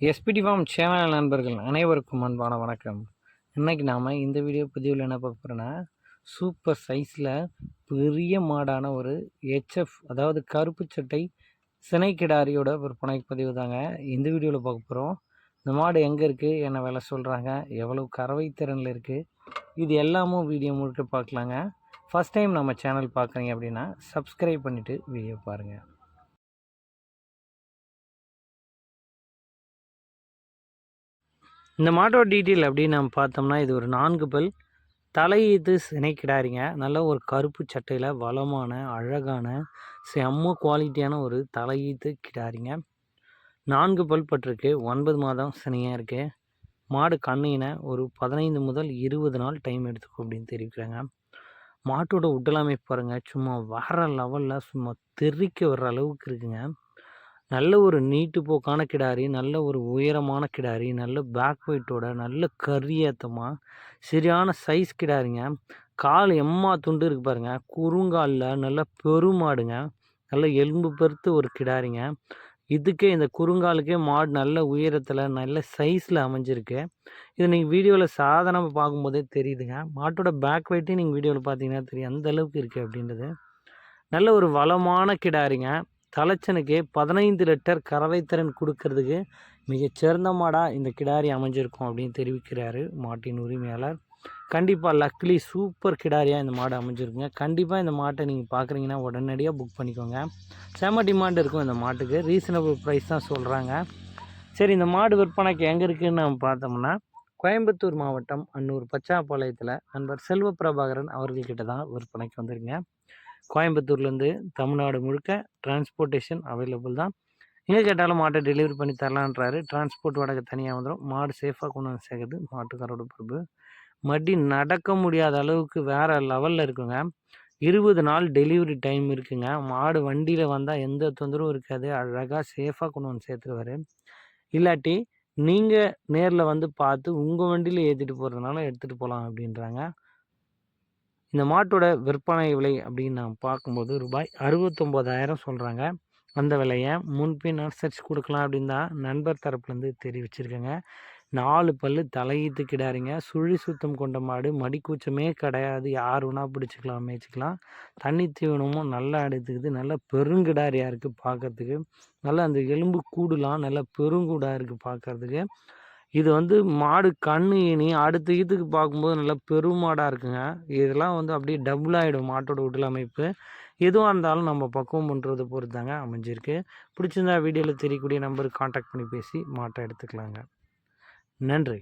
SPD form channel நண்பர்கள் அனைவருக்கும் அன்பான வணக்கம். இன்றைக்கி நாம் இந்த வீடியோ பதிவில் என்ன பார்க்க போகிறோன்னா சூப்பர் சைஸில் பெரிய மாடான ஒரு ஹெச்எஃப் அதாவது கருப்பு சட்டை சினை கிடாரியோட விற்பனை பதிவு தாங்க இந்த வீடியோவில் பார்க்க போகிறோம் இந்த மாடு எங்கே இருக்குது என்ன வேலை சொல்கிறாங்க எவ்வளோ கறவை திறனில் இருக்குது இது எல்லாமும் வீடியோ முழுக்க பார்க்கலாங்க. ஃபஸ்ட் டைம் நம்ம சேனல் பார்க்குறீங்க அப்படின்னா சப்ஸ்கிரைப் பண்ணிவிட்டு வீடியோ பாருங்கள் இந்த மாட்டோட டீட்டெயில் அப்படின்னு நம்ம பார்த்தோம்னா இது ஒரு நான்கு பல். தலையீத்து சினை கிடாரிங்க நல்ல ஒரு கருப்பு சட்டையில் வளமான அழகான செம்ம குவாலிட்டியான ஒரு தலையீத்து கிடாரிங்க நான்கு பல் பட்டிருக்கு. ஒன்பது மாதம் சினையாக இருக்குது மாடு கண்ணின ஒரு பதினைந்து முதல் இருபது நாள் டைம் எடுத்துக்கும் அப்படின்னு தெரிவிக்கிறாங்க. மாட்டோட உடலமைப்பு பாருங்கள் சும்மா வர லெவலில் சும்மா தெறிக்க வர்ற அளவுக்கு இருக்குங்க. நல்ல ஒரு நீட்டு போக்கான கிடாரி நல்ல ஒரு உயரமான கிடாரி நல்ல பேக் வெயிட்டோட நல்ல கரியத்தமாக சரியான சைஸ் கிடாரிங்க. கால் எம்மா துண்டு இருக்கு பாருங்க. குறுங்காலில் நல்ல பெருமாடுங்க. நல்ல எலும்பு பெருத்து ஒரு கிடாரிங்க. இதுக்கே இந்த குறுங்காலுக்கே மாடு நல்ல உயரத்தில் நல்ல சைஸில் அமைஞ்சிருக்கு. இது நீங்கள் வீடியோவில் சாதனமாக பார்க்கும்போதே தெரியுதுங்க. மாட்டோட பேக் வெயிட்டையும் நீங்கள் வீடியோவில் பார்த்தீங்கன்னா தெரியும். அந்த அளவுக்கு இருக்குது அப்படின்றது. நல்ல ஒரு வளமான கிடாரிங்க. தலைச்சனுக்கு பதினைந்து லிட்டர் கறவை திறன் கொடுக்கறதுக்கு மிகச்சிறந்த மாடாக இந்த கிடாரி அமைஞ்சிருக்கும் அப்படின்னு தெரிவிக்கிறாரு மாட்டின் உரிமையாளர். கண்டிப்பாக லக்லி சூப்பர் கிடாரியாக இந்த மாடு அமைஞ்சிருக்குங்க. கண்டிப்பாக இந்த மாட்டை நீங்கள் பார்க்குறீங்கன்னா உடனடியாக புக் பண்ணிக்கோங்க. செம டிமாண்ட் இருக்கும் இந்த மாட்டுக்கு. ரீசனபிள் ப்ரைஸ் தான் சொல்கிறாங்க சரி இந்த மாடு விற்பனைக்கு எங்கே இருக்குதுன்னு நம்ம பார்த்தோம்னா கோயம்புத்தூர் மாவட்டம் அன்னூர் பச்சாப்பாளையத்தில் நண்பர் செல்வ பிரபாகரன் அவர்கள்கிட்ட தான் விற்பனைக்கு வந்துருங்க கோயம்புத்தூர்லேருந்து தமிழ்நாடு முழுக்க டிரான்ஸ்போர்ட்டேஷன் அவைலபிள் தான். எங்கே கேட்டாலும் மாட்டை டெலிவரி பண்ணி தரலான்றாரு. டிரான்ஸ்போர்ட் வாடகை தனியாக வந்துடும் மாடு சேஃபாக கொண்டு வந்து சேர்க்குது. மாட்டுக்காரோட பொறுப்பு. மடி நடக்க முடியாத அளவுக்கு வேறு லெவலில் இருக்குங்க. இருபது நாள் டெலிவரி டைம் இருக்குங்க. மாடு வண்டியில் வந்தால் எந்த தொந்தரவும் இருக்காது. அழகாக சேஃபாக கொண்டு வந்து சேர்த்துருவார். இல்லாட்டி நீங்கள் நேரில் வந்து பார்த்து உங்கள் வண்டியில் ஏற்றிட்டு போகிறதுனால எடுத்துகிட்டு போகலாம் அப்படின்றாங்க. இந்த மாட்டோட விற்பனை விலை அப்படின்னு நான் பார்க்கும்போது ரூபாய் அறுபத்தொம்போதாயிரம் சொல்கிறாங்க அந்த விலையை முன்பின் அனுசரித்து கொடுக்கலாம் அப்படின்னு தான் நண்பர் தரப்புலேருந்து தெரிவிச்சிருக்கேங்க. நாலு பல் தலையீத்து கிடாரிங்க. சுழி சுத்தம் கொண்ட மாடு. மடிக்கூச்சமே கிடையாது. யார் வேணால் பிடிச்சிக்கலாம் மேய்ச்சிக்கலாம். தண்ணி தீவனமும் நல்லா எடுத்துக்குது. நல்ல பெருங்கிடாரியாக இருக்குது பார்க்குறதுக்கு. நல்லா அந்த எலும்பு கூடுலாம். நல்லா பெருங்கூடாக இருக்குது பார்க்குறதுக்கு. இது வந்து மாடு கண் இனி அடுத்த ஈத்துக்கு பார்க்கும்போது நல்லா பெருமாடாக இருக்குங்க. இதெல்லாம் வந்து அப்படியே டபுள் ஆகிடும் மாட்டோட உடல் அமைப்பு. எதுவாக இருந்தாலும் நம்ம பக்குவம் பண்ணுறதை பொறுத்தாங்க அமைஞ்சிருக்கு. பிடிச்சிருந்தா வீடியோவில் தெரியக்கூடிய நம்பருக்கு காண்டாக்ட் பண்ணி பேசி மாட்டை எடுத்துக்கலாங்க. நன்றி.